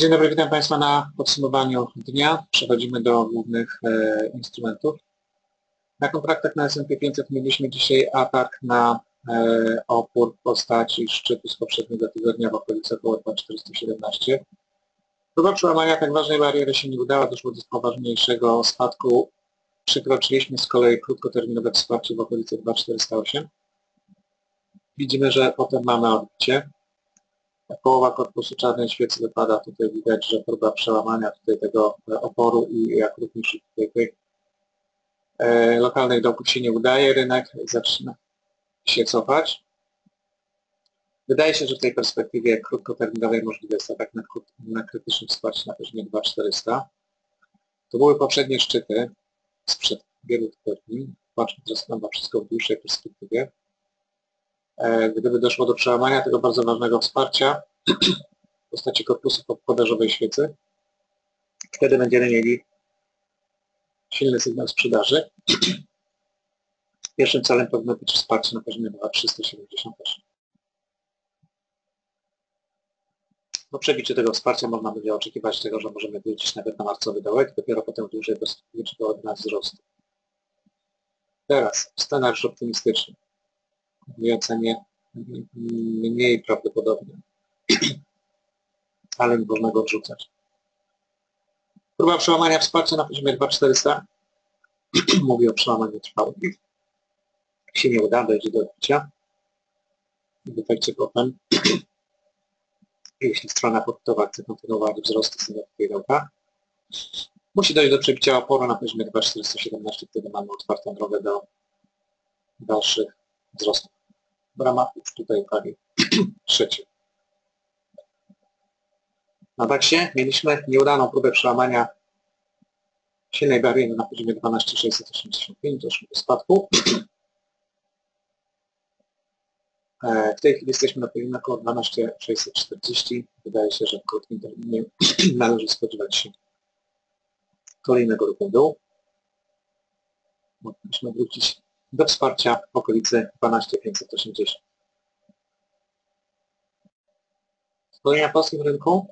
Dzień dobry, witam Państwa na podsumowaniu dnia. Przechodzimy do głównych e, instrumentów. Na kontraktach na S&P 500 mieliśmy dzisiaj atak na e, opór w postaci szczytu z poprzedniego tygodnia w okolicy około 2417. Próba przełamania tak ważnej bariery się nie udała, doszło do poważniejszego spadku. Przekroczyliśmy z kolei krótkoterminowe wsparcie w okolicy 2408. Widzimy, że potem mamy odbicie połowa korpusu czarnej świecy wypada. Tutaj widać, że próba przełamania tutaj tego e, oporu i jak również tutaj tych e, lokalnych dołków się nie udaje, rynek zaczyna się cofać. Wydaje się, że w tej perspektywie krótkoterminowej możliwe jest atak na, na krytycznym wsparciu na poziomie 2400. To były poprzednie szczyty sprzed wielu tygodni. Patrzmy teraz na wszystko w dłuższej perspektywie. E, gdyby doszło do przełamania tego bardzo ważnego wsparcia w postaci korpusu podażowej świecy, wtedy będziemy mieli silny sygnał sprzedaży. Pierwszym celem powinno być wsparcie na poziomie 2378. Po przebicie tego wsparcia można będzie oczekiwać tego, że możemy wrócić nawet na marcowy dołek, dopiero potem dłużej do nas wzrostu. Teraz scenariusz optymistyczny w mojej ocenie mniej prawdopodobny, ale nie można go odrzucać. Próba przełamania wsparcia na poziomie 2400 mówi o przełamaniu trwałym. się nie uda, dojdzie do odbicia. W efekcie potem, jeśli strona popytowa chce kontynuować wzrost ceny dołka, musi dojść do przebicia oporu na poziomie 2417, wtedy mamy otwartą drogę do dalszych wzrostów w ramach już tutaj prawie trzeciej. Na DAXie mieliśmy nieudaną próbę przełamania silnej bariery na poziomie 12685, doszło do spadku. E, w tej chwili jesteśmy na poziomie około 12640. Wydaje się, że w krótkim terminie należy spodziewać się kolejnego ruchu dół. Mogliśmy wrócić do wsparcia w okolicy 12580. Kolejna na polskim rynku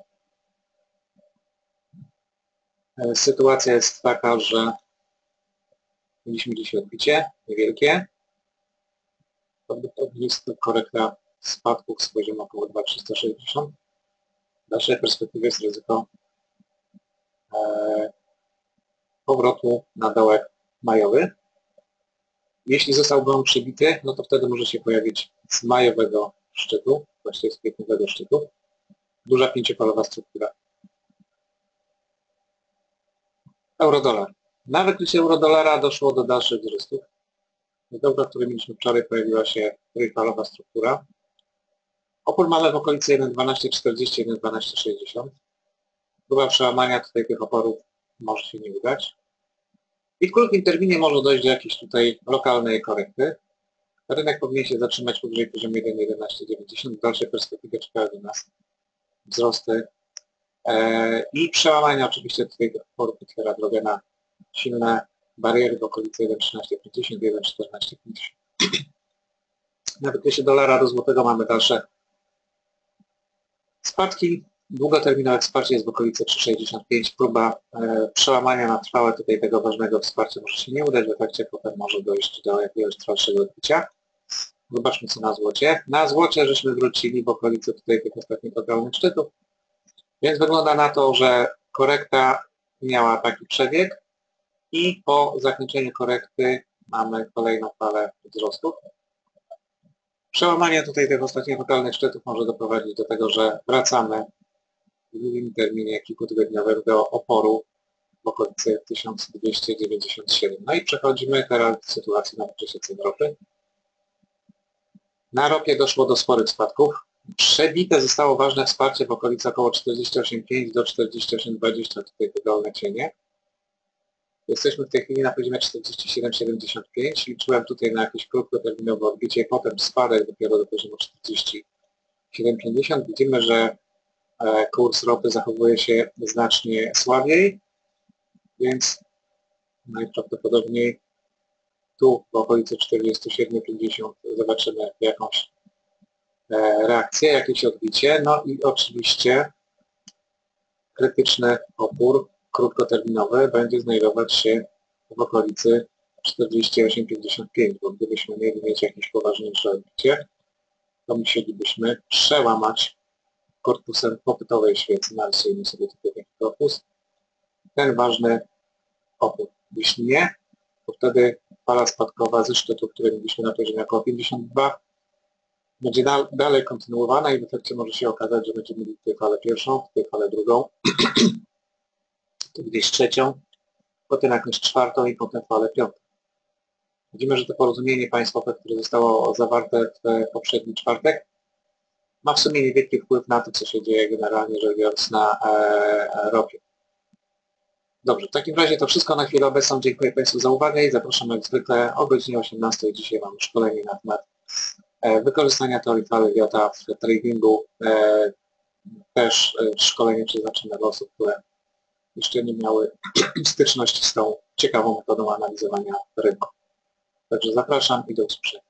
sytuacja jest taka, że mieliśmy dzisiaj odbicie niewielkie. Prawdopodobnie jest to korekta spadków z poziomu około 2360. W dalszej perspektywie jest ryzyko e, powrotu na dołek majowy. Jeśli zostałby on przybity, no to wtedy może się pojawić z majowego szczytu, właściwie z kwietniowego szczytu, duża pięciopalowa struktura. Eurodolar. Na wykrycie eurodolara doszło do dalszych wzrostów. Z dołka, który mieliśmy wczoraj, pojawiła się trójfalowa struktura. Opór mamy w okolicy 1.1240, 1.1260. Próba przełamania tutaj tych oporów może się nie udać. I w krótkim terminie może dojść do jakiejś tutaj lokalnej korekty. Rynek powinien się zatrzymać powyżej poziomu 1.1190. W dalszej perspektywie czekają nas wzrosty i przełamanie oczywiście tutaj porów otwiera drogę na silne bariery w okolicy 1.1350, 1.1450. Na wykresie dolara do złotego mamy dalsze spadki. Długoterminowe wsparcie jest w okolicy 3,65. Próba e, przełamania na trwałe tutaj tego ważnego wsparcia może się nie udać, w efekcie potem może dojść do jakiegoś trwalszego odbicia. Zobaczmy co na złocie. Na złocie żeśmy wrócili w okolicy tutaj tych ostatnich lokalnych szczytów. Więc wygląda na to, że korekta miała taki przebieg i po zakończeniu korekty mamy kolejną falę wzrostów. Przełamanie tutaj tych ostatnich lokalnych szczytów może doprowadzić do tego, że wracamy w długim terminie kilkutygodniowym do oporu w okolicy 1297. No i przechodzimy teraz do sytuacji na okresie cen ropy. Na ropie doszło do sporych spadków. Przebite zostało ważne wsparcie w okolicy około 48,5 do 48,20 tutaj te cienie. Jesteśmy w tej chwili na poziomie 47,75. Liczyłem tutaj na jakieś krótkoterminowe odbicie, potem spadek dopiero do poziomu 47,50. Widzimy, że e, kurs ropy zachowuje się znacznie słabiej, więc najprawdopodobniej tu w okolicy 47-50 zobaczymy jakąś reakcję, jakieś odbicie. No i oczywiście krytyczny opór krótkoterminowy będzie znajdować się w okolicy 48-55, bo gdybyśmy mieli mieć jakieś poważniejsze odbicie, to musielibyśmy przełamać korpusem popytowej świecy, narysujemy sobie tutaj taki korpus, ten ważny opór. Jeśli nie, to wtedy fala spadkowa ze szczytu, który mieliśmy na poziomie około 52, będzie dal, dalej kontynuowana i w efekcie może się okazać, że będziemy mieli tutaj falę pierwszą, tutaj falę drugą, tu gdzieś trzecią, potem jakąś czwartą i potem falę piątą. Widzimy, że to porozumienie państwowe, które zostało zawarte w poprzedni czwartek, ma w sumie niewielki wpływ na to, co się dzieje generalnie rzecz biorąc na e, ropie. Dobrze, w takim razie to wszystko na chwilę obecną. Dziękuję Państwu za uwagę i zapraszam jak zwykle o godzinie 18. Dzisiaj mam szkolenie na temat e, wykorzystania teorii fali Wiota w tradingu. E, też e, szkolenie przeznaczone dla osób, które jeszcze nie miały styczności z tą ciekawą metodą analizowania rynku. Także zapraszam i do usłyszenia.